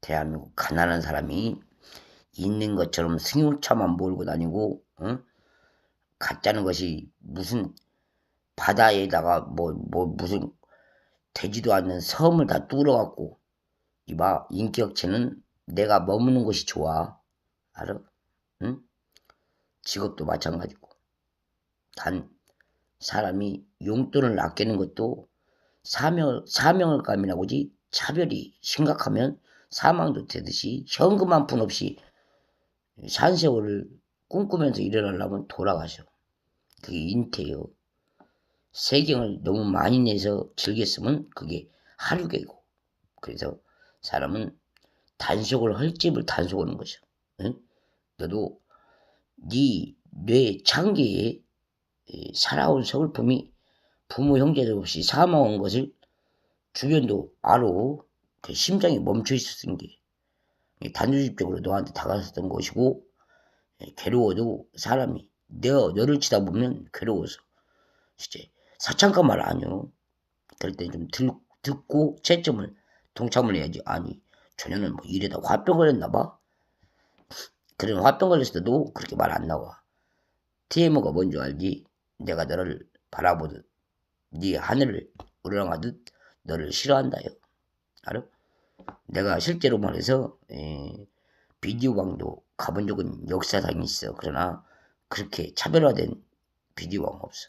대한민국 가난한 사람이 있는 것처럼 승용차만 몰고 다니고 응? 가짜는 것이 무슨 바다에다가 뭐 뭐 무슨 되지도 않는 섬을 다 뚫어갖고 이봐 인격체는 내가 머무는 곳이 좋아 알아? 응? 직업도 마찬가지고 단 사람이 용돈을 아끼는 것도 사명 사명을 감이라고지 차별이 심각하면 사망도 되듯이 현금 한 푼 없이 산 세월을 꿈꾸면서 일어나려면 돌아가셔. 그게 인태요. 세경을 너무 많이 내서 즐겼으면 그게 하루개고. 그래서 사람은 단속을 할 집을 단속하는 것이야. 응? 너도 네 뇌 창기에 이 살아온 서글픔이 부모 형제들 없이 사망한 것을 주변도 알아. 그 심장이 멈춰 있었던 게 단도직입적으로 너한테 다가섰던 것이고 예, 괴로워도 사람이 내가 너를 치다 보면 괴로워서 진짜 사창가 말 아니요. 그럴 때좀 듣고 채점을 동참을 해야지. 아니 저녀는 뭐 이래다 화병 걸렸나 봐. 그런 화병 걸렸을 때도 그렇게 말 안 나와. TMO가 뭔지 알지? 내가 너를 바라보듯 네 하늘을 우러나가듯 너를 싫어한다요. 알아? 내가 실제로 말해서 에, 비디오방도 가본 적은 역사상이 있어. 그러나 그렇게 차별화된 비디오방 없어.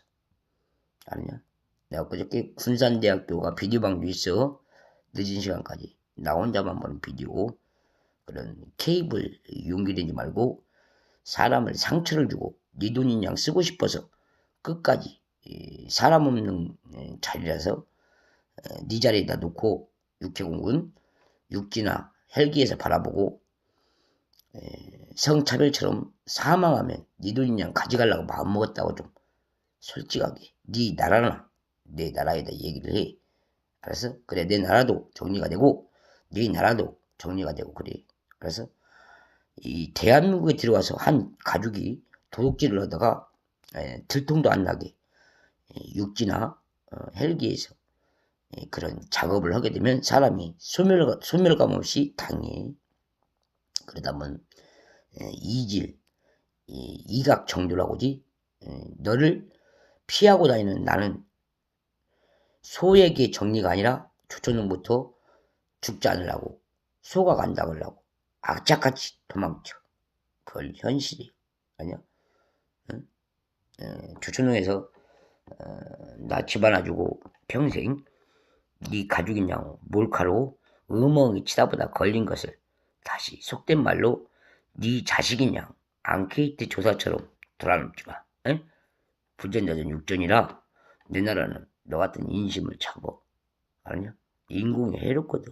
아니냐? 내가 그저께 군산대학교가 비디오방도 있어. 늦은 시간까지 나 혼자만 보는 비디오 그런 케이블 용기되지 말고 사람을 상처를 주고 네 돈인 양 쓰고 싶어서 끝까지 사람 없는 자리라서 네 자리에다 놓고 육해공군 육지나 헬기에서 바라보고 성차별처럼 사망하면 네 돈인 양 가져가려고 마음먹었다고 좀 솔직하게 네 나라나 내 나라에다 얘기를 해. 알았어? 그래 내 나라도 정리가 되고 네 나라도 정리가 되고 그래. 그래서 이 대한민국에 들어와서 한 가족이 도둑질을 하다가 에, 들통도 안 나게 에, 육지나 어, 헬기에서 에, 그런 작업을 하게 되면 사람이 소멸, 소멸감 없이 당해. 그러다 보면 이질 이, 이각 정도라고지? 너를 피하고 다니는 나는 소에게 정리가 아니라 조천동부터 죽지 않으려고 소가 간다 그러려고 악착같이 도망쳐. 그걸 현실이 아니야? 응? 에, 조천동에서 어, 나 집안 놔주고 평생 네 가족이냐고 몰카로 음엉이 치다보다 걸린 것을 다시 속된 말로 네 자식이냐 앙케이트 조사처럼 돌아놓지 마. 응? 부전자전 육전이라 내 나라는 너 같은 인심을 잡어. 알냐? 인공이 해롭거든.